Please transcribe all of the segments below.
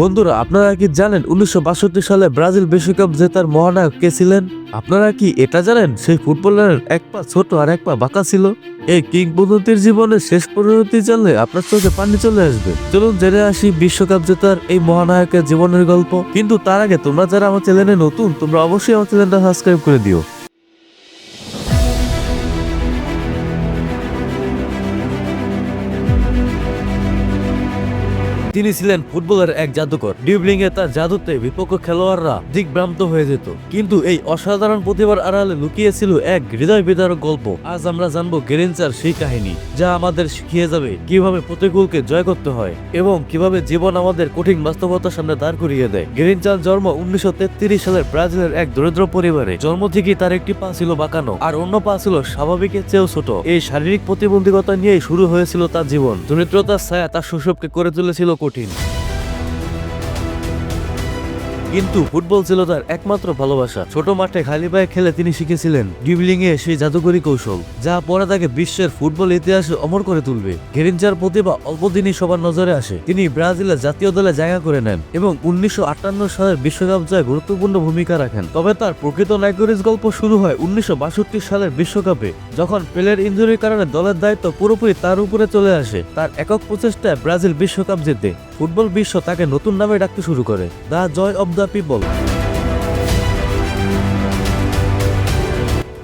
বন্ধুরা, আপনারা কি জানেন উনিশশো বাষট্টি সালে ব্রাজিল বিশ্বকাপ জেতার মহানায়ক কে ছিলেন? আপনারা কি এটা জানেন? সেই ফুটবলারের এক পা ছোট আর এক পা বাঁকা ছিল। এই কিংবদন্তির জীবনের শেষ পরিণতি জানলে আপনার চোখে পানি চলে আসবে। চলুন জেনে আসি বিশ্বকাপ জেতার এই মহানায়কের জীবনের গল্প। কিন্তু তার আগে তোমরা যারা আমার চ্যানেলে নতুন, তোমরা অবশ্যই আমার চ্যানেলটা সাবস্ক্রাইব করে দিও। তিনি ছিলেন ফুটবলের এক জাদুকর। ডিবলিং এ তার জাদুতে বিপক্ষ খেলোয়াড়রা দিকভ্রান্ত হয়ে যেত। কিন্তু এই অসাধারণ প্রতিভার আড়ালে লুকিয়েছিল এক হৃদয় বিদারক গল্প। আজ আমরা জানব গেরেঞ্চার সেই কাহিনী, যা আমাদের শিখিয়ে যাবে কীভাবে প্রতিকূলকে জয় করতে হয় এবং কীভাবে জীবন আমাদের কঠিন বাস্তবতার সামনে দাঁড় করিয়ে দেয়। গেরিনচার জন্ম উনিশশো সালের ব্রাজিলের এক দরিদ্র পরিবারে। জন্ম থেকেই তার একটি পা ছিল বাঁকানো, আর অন্য পা ছিল স্বাভাবিকের চেয়েও ছোট। এই শারীরিক প্রতিবন্ধকতা নিয়েই শুরু হয়েছিল তার জীবন। দরিদ্রতার ছায়া তার শৈশবকে করে তুলেছিল কঠিন। কিন্তু ফুটবল ছিল তার একমাত্র ভালোবাসা। ছোট মাঠে খালি পায়ে খেলে তিনি শিখেছিলেন ডিবলিং এ সেই জাদুকরী কৌশল, যা পরে তাকে বিশ্বের ফুটবল ইতিহাসে অমর করে তুলবে। গেরিনচার প্রতিভা অল্প দিনই সবার নজরে আসে। তিনি ব্রাজিলের জাতীয় দলে জায়গা করে নেন এবং উনিশশো আটান্ন সালের বিশ্বকাপ জয়ে গুরুত্বপূর্ণ ভূমিকা রাখেন। তবে তার প্রকৃত নায়করিস গল্প শুরু হয় উনিশশো বাষট্টি সালের বিশ্বকাপে, যখন পেলের ইঞ্জুরির কারণে দলের দায়িত্ব পুরোপুরি তার উপরে চলে আসে। তার একক প্রচেষ্টায় ব্রাজিল বিশ্বকাপ জেতে। ফুটবল বিশ্ব তাকে নতুন নামে ডাকতে শুরু করে, the joy of the people.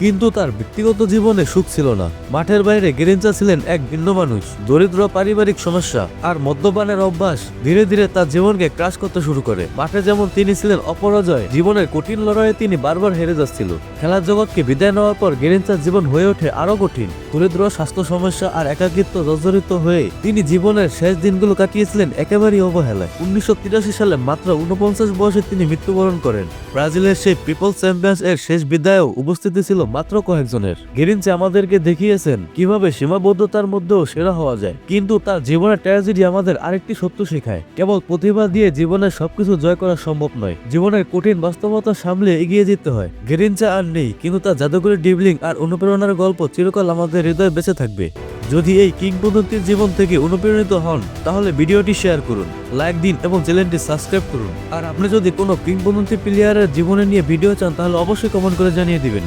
কিন্তু তার ব্যক্তিগত জীবনে সুখ ছিল না। মাঠের বাইরে গেরিঞ্চা ছিলেন এক ভিন্ন মানুষ, দরিদ্র পারিবারিক সমস্যা আর মদ্যপানের অভ্যাস ধীরে ধীরে তার জীবনকে ক্রাশ করতে শুরু করে। মাঠে যেমন তিনি ছিলেন অপরাজয়, জীবনের কঠিন লড়াইয়ে তিনি বারবার হেরে যাচ্ছিল। খেলার জগৎকে বিদায় নেওয়ার পর গেরিঞ্চার জীবন হয়ে ওঠে আরও কঠিন। দরিদ্র, স্বাস্থ্য সমস্যা আর একাকিত্ব জর্জরিত হয়ে তিনি জীবনের শেষ দিনগুলো কাটিয়েছিলেন একেবারেই অবহেলায়। উনিশশো তিরাশি সালে মাত্র উনপঞ্চাশ বয়সে তিনি মৃত্যুবরণ করেন। ব্রাজিলের সেই পিপল চ্যাম্পিয়ন্স এর শেষ বিদায়েও উপস্থিতি ছিল মাত্র কয়েকজনের। গেরিনচে আমাদেরকে দেখিয়েছেন কীভাবে সীমাবদ্ধতার মধ্যেও সেরা হওয়া যায়, কিন্তু তার জীবনের ট্র্যাজেডি আমাদের আরেকটি সত্য শেখায়। কেবল প্রতিভা দিয়ে জীবনের সবকিছু জয় করা সম্ভব নয়, জীবনের কঠিন বাস্তবতা সামলে এগিয়ে যেতে হয়। গেরিনচা আর নেই, কিন্তু তার জাদুকরী ডিবলিং আর অনুপ্রেরণার গল্প চিরকাল আমাদের হৃদয় বেঁচে থাকবে। যদি এই কিংবদন্তির জীবন থেকে অনুপ্রাণিত হন, তাহলে ভিডিওটি শেয়ার করুন, লাইক দিন এবং চ্যানেলটি সাবস্ক্রাইব করুন। আর আপনি যদি কোনো কিংবদন্তি প্লেয়ারের জীবনে নিয়ে ভিডিও চান, তাহলে অবশ্যই কমেন্ট করে জানিয়ে দিবেন।